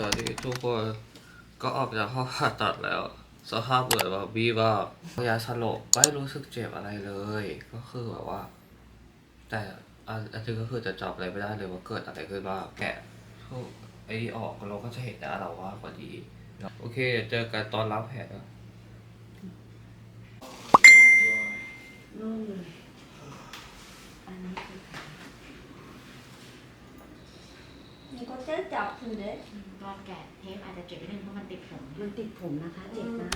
ตอนนี้ทุกคนก็ออกจากห้องผ่าตัดแล้ว สภาพเหมือนแบบบีบ้ายาสลบไม่รู้สึกเจ็บอะไรเลย ก็คือแบบว่า แต่อันอันนึงก็คือจะจับอะไรไม่ได้เลยว่าเกิดอะไรขึ้นบ้างแกะพวกไอ้นี่ออกเราก็จะเห็นน้าเราว่าพอดีโอเคเจอกันตอนล้างแผลนะอันนี้คือขา 이거 뗄 때 아픈데? ตอนแกะเทปอาจจะเจ็บนิดนึงเพราะมันติดผม มันติดผมนะคะเจ็บนะ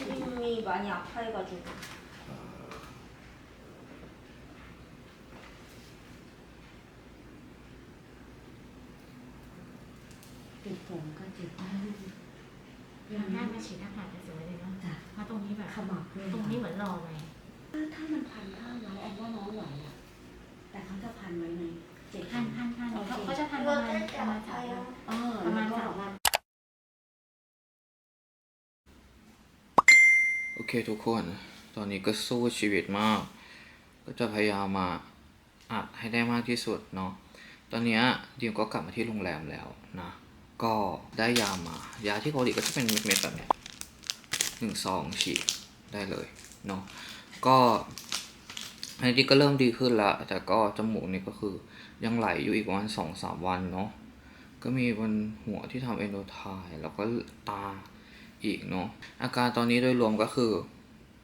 이름이 많이 아파해가지고. ติดผมก็เจ็บนะ ทำหน้ามาฉีดหน้าผากจะสวยเลยเนาะ จ้ะ เพราะตรงนี้แบบ ขมับเลย ตรงนี้เหมือนรอไง ถ้าถ้ามันพันผ้าไว้แอนว่าน้องไหวอะแต่เขาจะพันไว้ในเ จ็ดพันพันนเขาเขาจะพัประมาณประมาณสามพันประมาณสามพันโอเคทุกคน ตอนนี้ก็สู้ชีวิตมาก ก็จะพยายามมาอัดให้ได้มากที่สุดเนาะ ตอนนี้ดิมก็กลับมาที่โรงแรมแล้วนะ ก็ได้ยามา ยาที่เกาหลีก็จะเป็นเม็ดๆแบบเนี้ยหนึ่งสองฉีดได้เลยเนาะ ก็อันนี้ก็เริ่มดีขึ้นละแต่ก็จมูกนี่ก็คือ ยังไหลอยู่อีกประมาณสองสามวันเนาะก็มีบนหัวที่ทำเอนโดไทแล้วก็ตาอีกเนาะอาการตอนนี้โดยรวมก็คือ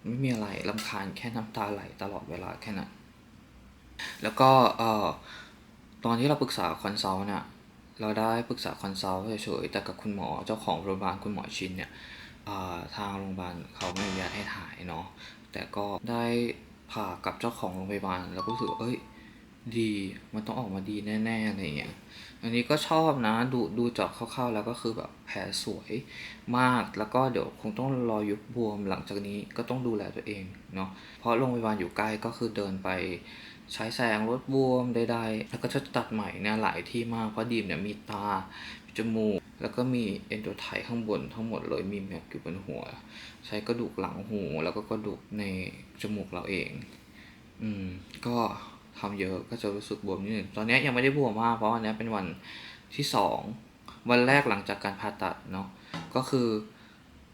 ไม่มีอะไรลำคาญแค่น้ำตาไหลตลอดเวลาแค่นั้นแล้วก็เอ่อตอนที่เราปรึกษาคอนซัลท์เนี่ยเราได้ปรึกษาคอนซัลท์เฉยๆแต่กับคุณหมอเจ้าของโรงพยาบาลคุณหมอชินเนี่ยทางโรงพยาบาลเขาไม่อนุญาตให้ถ่ายเนาะแต่ก็ได้ผ่ากับเจ้าของโรงพยาบาลแล้วก็รู้สึกว่าเอ้ย ดี มันต้องออกมาดีแน่ๆอะไรเงี้ย อันนี้ก็ชอบนะ ดูดูจากคร่าวๆ แล้วก็คือแบบแผลสวยมาก แล้วก็เดี๋ยวคงต้องรอยุบบวมหลังจากนี้ก็ต้องดูแลตัวเองเนาะ เพราะโรงพยาบาลอยู่ใกล้ก็คือเดินไปใช้แสงลดบวมใดๆ แล้วก็จะตัดใหม่เนี่ยหลายที่มาก เพราะดีมเนี่ยมีตา จมูก แล้วก็มีเอนโดไทข้างบนทั้งหมดเลย มีแม็กอยู่บนหัว ใช้กระดูกหลังหู แล้วก็กระดูกในจมูกเราเอง อืม ก็ ทำเยอะก็จะรู้สึกบวมนิดหนึ่งตอนนี้ยังไม่ได้บวมมากเพราะวันนี้เป็นวันที่สองวันแรกหลังจากการผ่าตัดเนาะก็คือ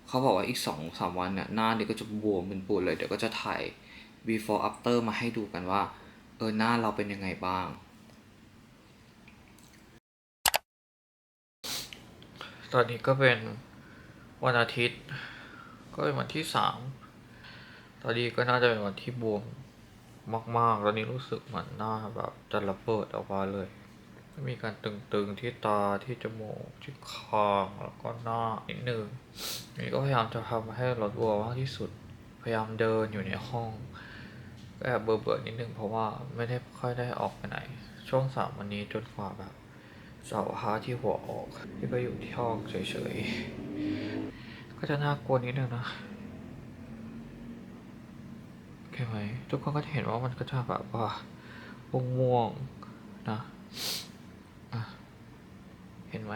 เขาบอกว่าอีกสองสามวันเนี่ยหน้าเนี่ก็จะบวมเป็นปูดเลยเดี๋ยวก็จะถ่าย before after มาให้ดูกันว่าเออหน้าเราเป็นยังไงบ้าง ตอนนี้ก็เป็นวันอาทิตย์ ก็เป็นวันที่สามตอนนี้ก็น่าจะเป็นวันที่บวม มาก ๆ ตอนนี้รู้สึกเหมือนหน้าแบบจะระเบิดออกมาเลย มีการตึง ๆ ที่ตาที่จมูกที่คางแล้วก็หน้านิดนึงนี่ก็พยายามจะทำให้ลดบวมมากที่สุด พยายามเดินอยู่ในห้องก็แอบเบื่อๆนิดนึงเพราะว่าไม่ได้ค่อยได้ออกไปไหน ช่วงสามวันนี้จนกว่าแบบเสาร์อาที่หัวออก ที่ก็อยู่ที่ห้องเฉยๆ ก็จะน่ากลัวนิดนึงนะ โอเคไหมทุกคนก็จะเห็นว่ามันก็จะแบบว่าม่วงๆนะะเห็นไหม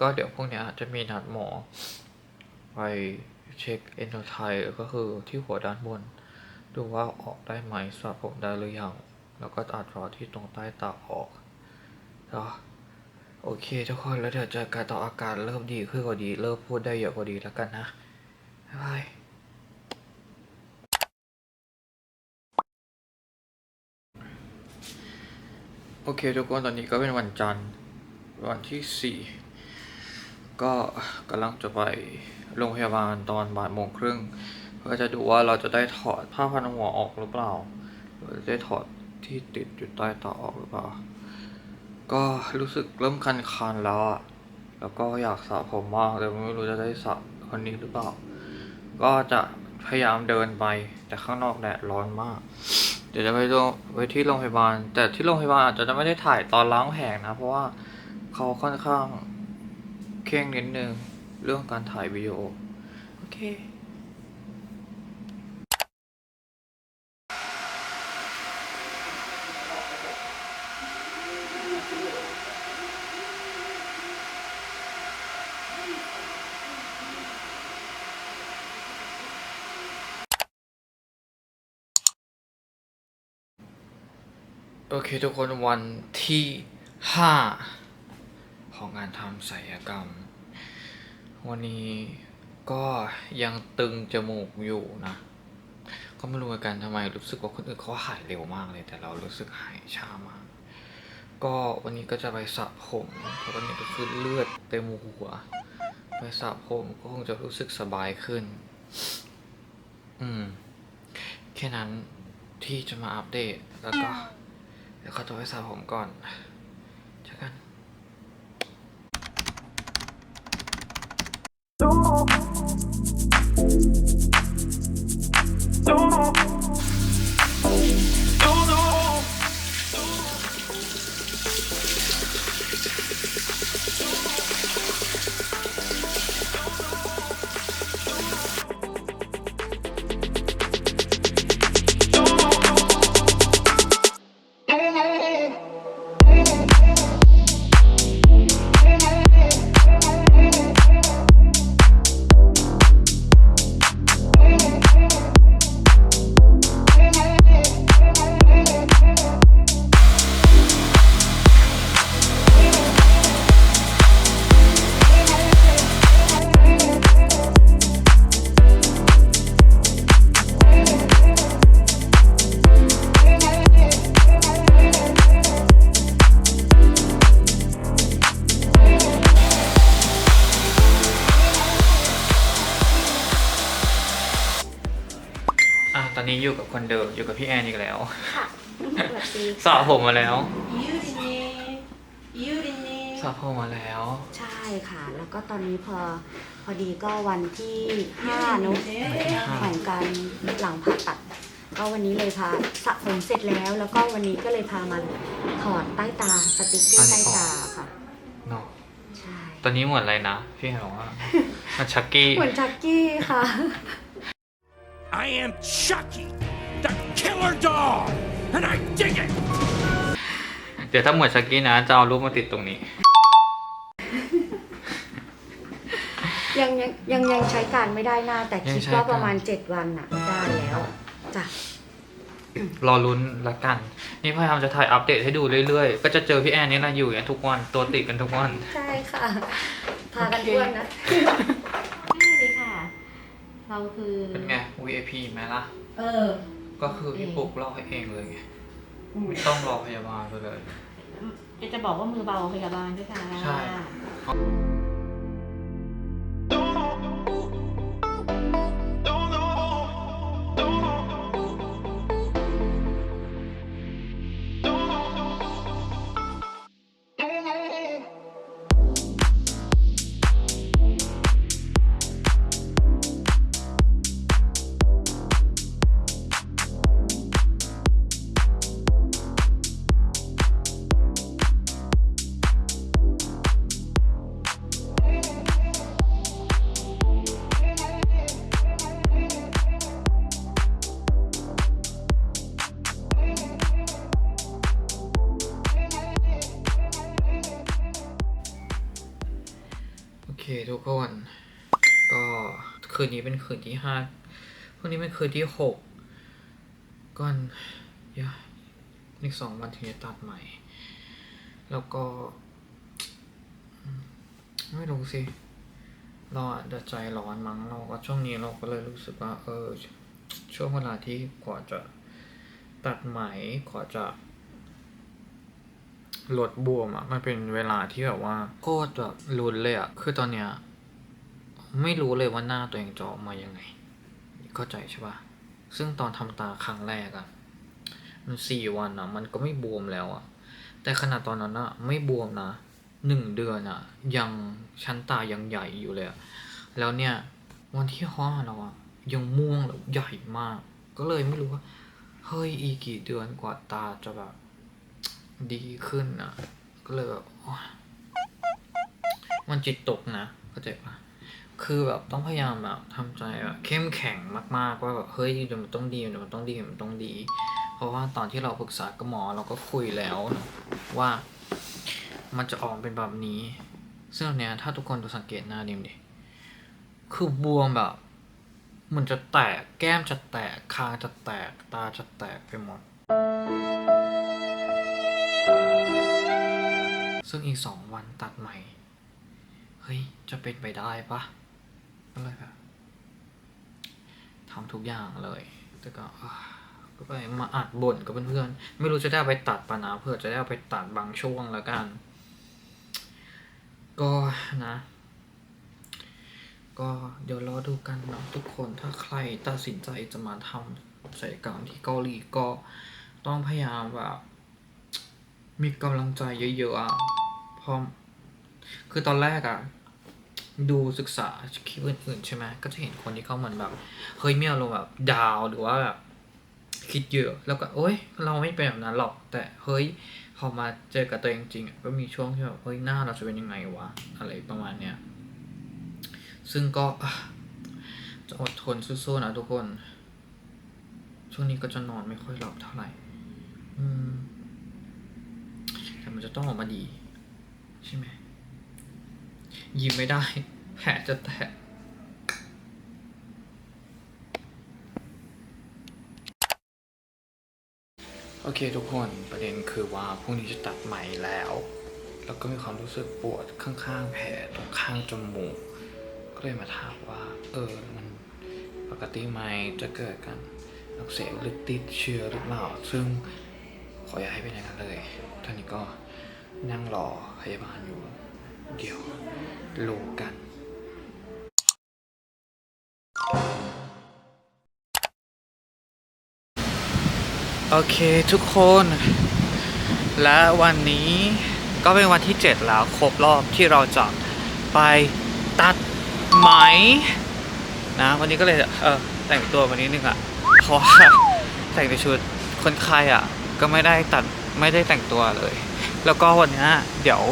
ก็เดี๋ยวพวกเนี้ยจะมีนัดหมอ ไปเช็คเอนโดไทก็คือที่หัวด้านบน ดูว่าออกได้ไหมสระผมได้หรือยัง แล้วก็ตัดรอที่ตรงใต้ตาออกก็โอเคทุกคนแล้วเดี๋ยวเจอกันต่ออาการเริ่มดีขึ้นกว่าดี เริ่มพูดได้เยอะกว่าดีแล้วกันนะ บ๊ายบาย โอเคทุกคนตอนนี้ก็เป็นวันจันทร์วันที่สี่ก็กำลังจะไปโรงพยาบาลตอนบ่ายโมงครึ่งเพื่อจะดูว่าเราจะได้ถอดผ้าพันหัวออกหรือเปล่าหรือจะได้ถอดที่ติดอยู่ใต้ตาออกหรือเปล่า ก็รู้สึกเริ่มคันๆแล้วอะแล้วก็อยากสระผมมากแต่ไม่รู้จะได้สระวันนี้หรือเปล่า ก็จะพยายามเดินไปแต่ข้างนอกแดดร้อนมาก ดี๋ยวจะไปโรงไปที่โรงพยาบาล แต่ที่โรงพยาบาลอาจจะไม่ได้ถ่ายตอนล้างแผลนะ เพราะว่าเขาค่อนข้างเคร่งนิดนึงเรื่องการถ่ายวิดีโอ โอเค โอเคทุกคนวันที่ห้าของงานทำศัลยกรรม วันนี้ก็ยังตึงจมูกอยู่นะ ก็ไม่รู้เหมือนกันทำไมรู้สึกว่าคนอื่นเขาหายเร็วมากเลย แต่เรารู้สึกหายช้ามาก ก็วันนี้ก็จะไปสระผมเพราะวันนี้ก็คือเลือดเต็มหัว ไปสระผมก็คงจะรู้สึกสบายขึ้น อืม แค่นั้นที่จะมาอัปเดตแล้วก็ ดี๋ยวเขาจะไปสระผมก่อนเจอกัน นนี้อยู่กับคนเดิมอยู่กับพี่แอนอีกแล้วสวัสดีสระผมมาแล้ว ยูริเน่ยูริเน่สระผมมาแล้ว ใช่ค่ะ แล้วก็ตอนนี้พอพอดีก็วันที่5นุของการหลังผ่าตัด ก็วันนี้เลยพาสระผมเสร็จแล้ว แล้วก็วันนี้ก็เลยพามาถอดใต้ตาสติ๊กเกอร์ใต้ตาค่ะ เนาะใช่ ตอนนี้เหมือนอะไรนะ พี่แอนบอกว่ามันชักกี้ เหมือนชักกี้ค่ะ I am Chucky, the killer dog, and I dig it. เดี๋ยวถ้าเหมือนชักกี้นะจะเอารูปมาติดตรงนี้ ยังยังยังยังใช้การไม่ได้หน้า แต่ยังคิดใช้ว่าการประมาณ7วันน่ะได้แล้วจ้ะรอลุ้นละกัน นี่พยายามจะถ่ายอัปเดตให้ดูเรื่อยๆ ก็จะเจอพี่แอนนี่แหละอยู่อย่างทุกวันตัวติดกันทุกวัน ใช่ค่ะ พากันอ้วนนะไม่เลยค่ะ เราคือ เป็นไง VIP ไหมล่ะ เออ ก็คือพี่ปุ๊กเล่าให้เองเลยไงไม่ต้องรอพยาบาลไปเลย จะจะบอกว่ามือเบาพยาบาลด้วยค่ะใช่ คืนนี้เป็นคืนที่ห้าพรุ่งนี้เป็นคืนที่หกก่อนยวอีกสองวันถึงจะตัดใหม่ แล้วก็ ไม่รู้สิ เราอาจจะใจร้อนมั้งเราก็ช่วงนี้เราก็เลยรู้สึกว่า เออ ช่วงเวลาที่กว่าจะตัดไหมกว่าจะลดบวมอะมันเป็นเวลาที่แบบว่าโคตรแบบลุ้นเลยอะคือตอนเนี้ย ไม่รู้เลยว่าหน้าตัวเองจะออกมายังไง เข้าใจใช่ปะซึ่งตอนทำตาครั้งแรกอะมันสี่วันอะมันก็ไม่บวมแล้วอะแต่ขนาดตอนนั้นอะไม่บวมนะหนึ่งเดือนอะยังชั้นตายังใหญ่อยู่เลยอะแล้วเนี่ยวันที่ห้าเราอะยังม่วงแล้วใหญ่มาก ก็เลยไม่รู้ว่าเฮ้ยอีกกี่เดือนกว่าตาจะแบบดีขึ้นอะก็เลยแบบมันจิตตกนะเข้าใจปะ คือแบบต้องพยายามแบบทำใจแบบเข้มแข็งมากๆว่าแบบเฮ้ยเดี๋ยวมันต้องดีเดี๋ยวมันต้องดีเดี๋ยวมันต้องดี เพราะว่าตอนที่เราปรึกษากับหมอเราก็คุยแล้วว่ามันจะออกเป็นแบบนี้ ซึ่งเนี้ยถ้าทุกคนดูสังเกตหน้าดิมดิคือบวมแบบมันจะแตกแก้มจะแตกคางจะแตกตาจะแตกไปหมด ซึ่งอีกสองวันตัดใหม่ เฮ้ย จะเป็นไปได้ปะ ก็เลยแบบทำทุกอย่างเลยแต่ก็ก็ไปมาอัดบ่นกับเพื่อนๆ ไม่รู้จะได้ไปตัดปะนะเพื่อจะได้ไปตัดบางช่วงแล้วกัน ก็นะ ก็เดี๋ยวรอดูกันเนาะทุกคนถ้าใครตัดสินใจจะมาทำศัลยกรรมที่เกาหลีก็ต้องพยายามแบบมีกำลังใจเยอะๆอะพราะคือตอนแรกอะ ดูศึกษาคลิปอื่นๆใช่ไหมก็จะเห็นคนที่เขาเหมือนแบบเฮ้ยมีอารมณ์แบบดาวหรือว่าแบบคิดเยอะแล้วก็โอ๊ยเราไม่เป็นแบบนั้นหรอกแต่เฮ้ยพอมาเจอกับตัวเองจริงๆอะก็มีช่วงที่แบบเฮ้ยหน้าเราจะเป็นยังไงวะอะไรประมาณเนี้ยซึ่งก็จะอดทนสู้ๆนะทุกคน ช่วงนี้ก็จะนอนไม่ค่อยหลับเท่าไหร่แต่มันจะต้องออกมาดี ใช่ไหม ยิ้มไม่ได้ แผลจะแตกโอเคทุกคนประเด็นคือว่าพรุ่งนี้จะตัดไหมแล้ว แล้วก็มีความรู้สึกปวดข้างๆแผลตรงข้างจมูก ก็เลยมาถามว่า เออมันปกติไหมจะเกิดกันอักเสบหรือติดเชื้อหรือเปล่า ซึ่งขออย่าให้เป็นอย่างนั้นเลยท่านี้ก็นั่งรอพยาบาลอยู่ เดี๋ยวรู้กัน โอเคทุกคน และวันนี้ก็เป็นวันที่ 7 แล้วครบรอบที่เราจะไปตัดไหมนะวันนี้ก็เลยเออแต่งตัววันนี้นึงอะเพราะว่าแต่งในชุดคนไข้อะก็ไม่ได้ตัดไม่ได้แต่งตัวเลย แล้วก็วันนี้เดี๋ยว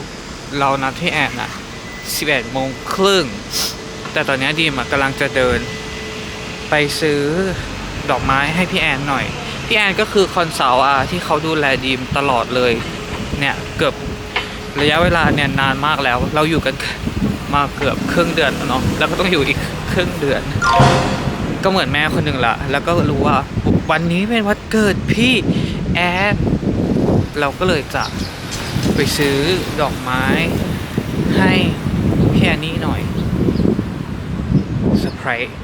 เรานัดที่แอนอะ11โมงครึ่ง แต่ตอนนี้ดีมกำลังจะเดิน ไปซื้อดอกไม้ให้พี่แอนหน่อย พี่แอนก็คือคอนซัลท์อะที่เขาดูแลดีมตลอดเลย เนี่ยเกือบระยะเวลาเนี่ยนานมากแล้ว เราอยู่กันมาเกือบครึ่งเดือนแล้วเนาะ แล้วก็ต้องอยู่อีกครึ่งเดือน ก็เหมือนแม่คนหนึ่งละแล้วก็รู้ว่าวันนี้เป็นวันเกิดพี่แอน เราก็เลยจะ ไปซื้อดอกไม้ให้พี่อันนี้หน่อยเซอร์ไพรส์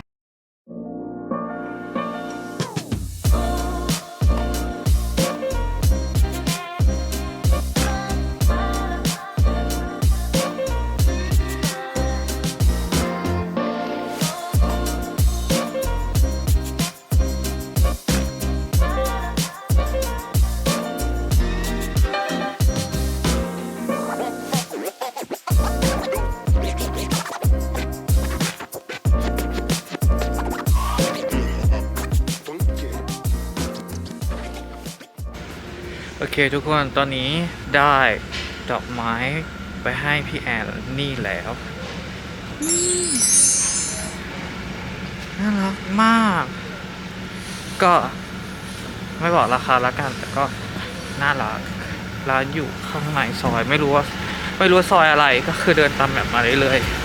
เคทุกคนตอนนี้ได้ดอกไม้ไปให้พี่แอนนี่แล้วน่ารักมาก ก็ไม่บอกราคาละกัน แต่ก็น่ารักร้านอยู่ข้างในซอยไม่รู้ว่าไม่รู้ซอยอะไรก็คือเดินตามแบบมาเรื่อยๆ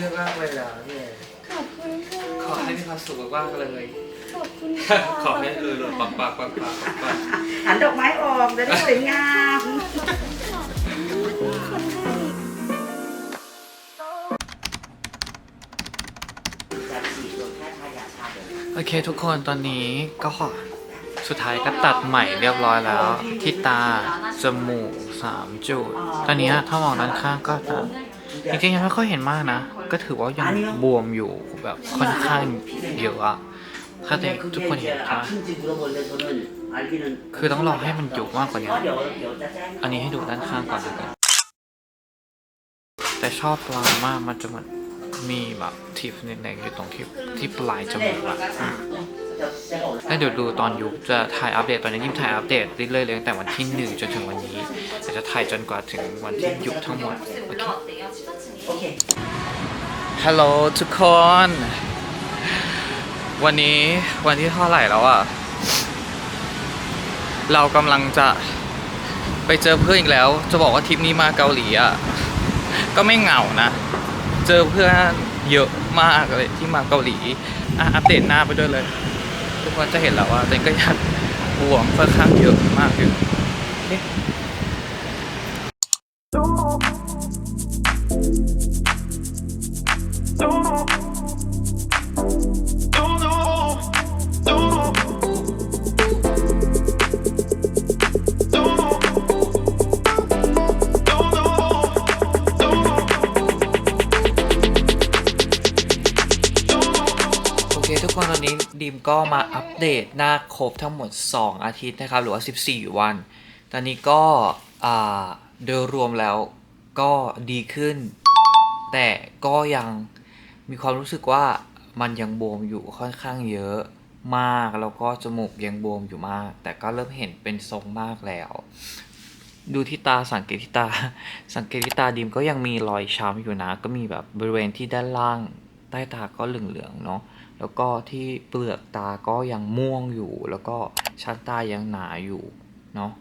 เลือกมากเลยนะพี่ขอบคุณค่ะขอให้มีความสุขมากๆเลย ขอบคุณค่ะขอให้เออหลุดปักปักปักปักปักปักหันดอกไม้ออกจะได้สวยงามคนให้โอเคทุกคนตอนนี้ก็สุดท้ายก็ตัดใหม่เรียบร้อยแล้ว ที่ตา จมูกสามจุด ตอนนี้ถ้ามองด้านข้างก็จะจริงๆยังไม่ค่อยเห็นมากนะ ก็ถือว่ายังบวมอยู่แบบค่อนข้างเยอะอะถ้าแต่ทุกคนเห็นใช่ไหมคือต้องรอให้มันยุบมากกว่านี้ อันนี้ให้ดูด้านข้างก่อนแล้วกันแต่ชอบปลามากมันจะเหมือนมีแบบทิฟแดงๆอยู่ตรงที่ที่ปลายจมูกอะแล้วเดี๋ยวดูตอนยุบจะถ่ายอัปเดตตอนนี้ยิ่งถ่ายอัปเดตเรื่อยๆเลยตั้งแต่วันที่หนึ่งจนถึงวันนี้แต่จะถ่ายจนกว่าถึงวันที่ยุบทั้งหมดโอเคโอเค ฮัลโหลทุกคน วันนี้วันที่เท่าไหร่แล้วอะเรากำลังจะไปเจอเพื่อนอีกแล้ว จะบอกว่าทริปนี้มาเกาหลีอะก็ไม่เหงานะ เจอเพื่อนเยอะมากเลยที่มาเกาหลีอะอัปเดตหน้าไปด้วยเลย ทุกคนจะเห็นแล้วว่าเต็นก็ยากบวมค่อนข้างเยอะมากอยู่ เคทุกคนตอนนี้ดีมก็มาอัปเดตหน้าครบทั้งหมด 2 อาทิตย์นะครับ หรือว่า 14 วัน ตอนนี้ก็โดยรวมแล้วก็ดีขึ้น แต่ก็ยังมีความรู้สึกว่ามันยังบวมอยู่ค่อนข้างเยอะมาก แล้วก็จมูกยังบวมอยู่มาก แต่ก็เริ่มเห็นเป็นทรงมากแล้ว ดูที่ตาสังเกตที่ตา สังเกตที่ตาดีมก็ยังมีรอยช้ำอยู่นะ ก็มีแบบบริเวณที่ด้านล่างใต้ตาก็เหลืองๆเนาะ แล้วก็ที่เปลือกตาก็ยังม่วงอยู่ แล้วก็ชั้นตายังหนาอยู่เนาะ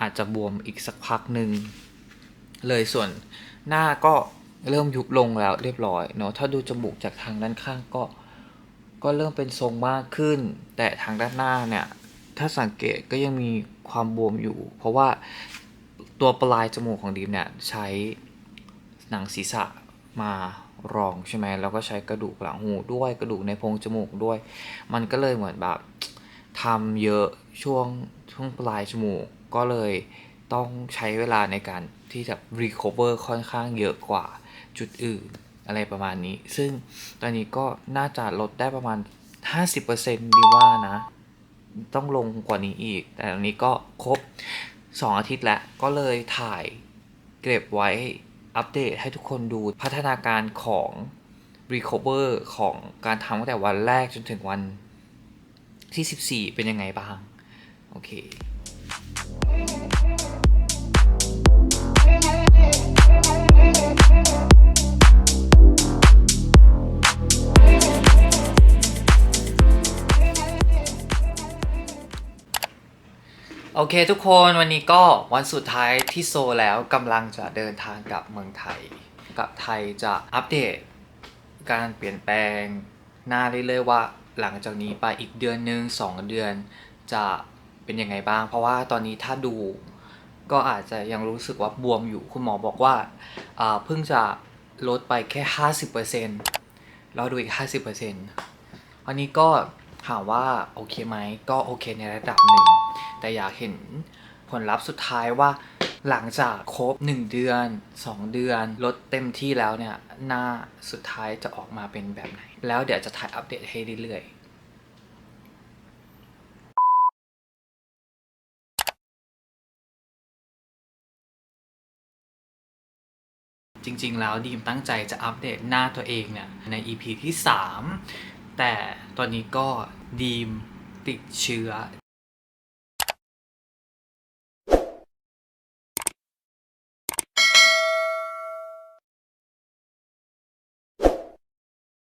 อาจจะบวมอีกสักพักหนึ่งเลยส่วนหน้าก็เริ่มยุบลงแล้วเรียบร้อยเนาะถ้าดูจมูกจากทางด้านข้างก็ก็เริ่มเป็นทรงมากขึ้น แต่ทางด้านหน้าเนี่ยถ้าสังเกตก็ยังมีความบวมอยู่ เพราะว่าตัวปลายจมูกของดีมเนี่ยใช้หนังศีรษะมา รองใช่ไหมแล้วก็ใช้กระดูกหลังหูด้วยกระดูกในโพรงจมูกด้วย มันก็เลยเหมือนแบบทำเยอะช่วงช่วงปลายจมูกก็เลยต้องใช้เวลาในการที่จะ recover ค่อนข้างเยอะกว่าจุดอื่นอะไรประมาณนี้ ซึ่งตอนนี้ก็น่าจะลดได้ประมาณ 50%ดีว่านะ ต้องลงกว่านี้อีก แต่ตอนนี้ก็ครบ 2 อาทิตย์แล้ว ก็เลยถ่ายเก็บไว้ อัปเดตให้ทุกคนดูพัฒนาการของ Recover ของการทำตั้งแต่วันแรกจนถึงวันที่ 14 เป็นยังไงบ้าง โอเค โอเคทุกคนวันนี้ก็วันสุดท้ายที่โซแล้วกำลังจะเดินทางกลับเมืองไทยกลับไทยจะอัปเดต การเปลี่ยนแปลงหน้าเรื่อยๆว่า หลังจากนี้ไปอีกเดือนหนึ่งสองเดือนจะเป็นยังไงบ้าง เพราะว่าตอนนี้ถ้าดูก็อาจจะยังรู้สึกว่าบวมอยู่คุณหมอบอกว่าเพิ่งจะลดไปแค่ 50%แล้วดูอีก 50%วันนี้ก็ถามว่าโอเคไหมก็โอเคในระดับหนึ่ง แต่อยากเห็นผลลัพธ์สุดท้ายว่า หลังจากครบ 1 เดือน 2 เดือนลดเต็มที่แล้วเนี่ย หน้าสุดท้ายจะออกมาเป็นแบบไหน แล้วเดี๋ยวจะถ่ายอัปเดตให้เรื่อยๆจริงๆ แล้วดีมตั้งใจจะอัปเดตหน้าตัวเองเนี่ยใน EP ที่ 3 แต่ตอนนี้ก็ดีมติดเชื้อ